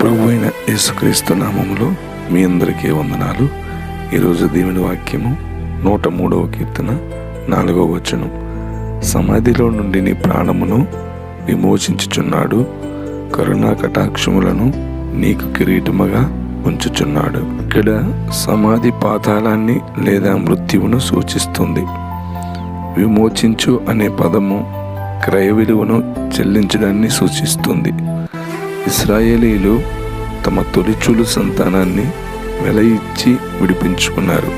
ప్రభు అయిన యేసుక్రీస్తు నామములో మీ అందరికీ వందనాలు. ఈరోజు దేవుని వాక్యము నూట మూడవ కీర్తన నాలుగవ వచనం. సమాధిలో నుండి నీ ప్రాణమును విమోచించుచున్నాడు. కరుణా కటాక్షములను నీకు కిరీటముగా ఉంచుచున్నాడు. ఇక్కడ సమాధి పాతాళాన్ని లేదా మృత్యువును సూచిస్తుంది. విమోచించు అనే పదము క్రయ విలువను చెల్లించడాన్ని సూచిస్తుంది. ఇస్రాయేలీలు తమ తొలిచూలు సంతానాన్ని వెల ఇచ్చి విడిపించుకున్నారు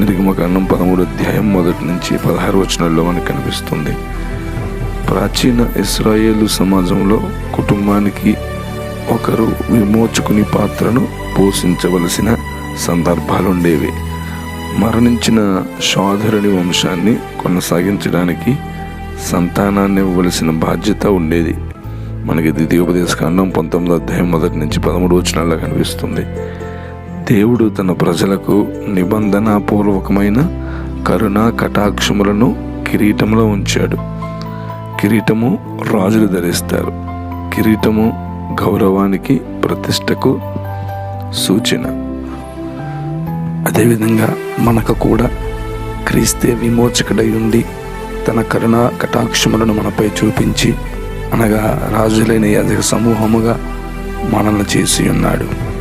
నిర్గమకాండం పదమూడు అధ్యాయం మొదటి నుంచి పదహారు వచనాల్లో మనకు కనిపిస్తుంది. ప్రాచీన ఇస్రాయేలు సమాజంలో కుటుంబానికి ఒకరు విమోచుకుని పాత్రను పోషించవలసిన సందర్భాలుండేవి. మరణించిన సోదరుని వంశాన్ని కొనసాగించడానికి సంతానాన్ని ఇవ్వవలసిన బాధ్యత ఉండేది. మనకి ద్వితీయోపదేశకాండం పంతొమ్మిది అధ్యాయం మొదటి నుంచి పదమూడు వచనాల్లో కనిపిస్తుంది. దేవుడు తన ప్రజలకు నిబంధనాపూర్వకమైన కరుణ కటాక్షములను కిరీటంలో ఉంచాడు. కిరీటము రాజులు ధరిస్తారు. కిరీటము గౌరవానికి ప్రతిష్టకు సూచన. అదేవిధంగా మనకు కూడా క్రీస్తే విమోచకుడై ఉండి తన కరుణ కటాక్షములను మనపై చూపించి అనగా రాజులైన యాజక సమూహముగా మనల్ని చేసి ఉన్నాడు.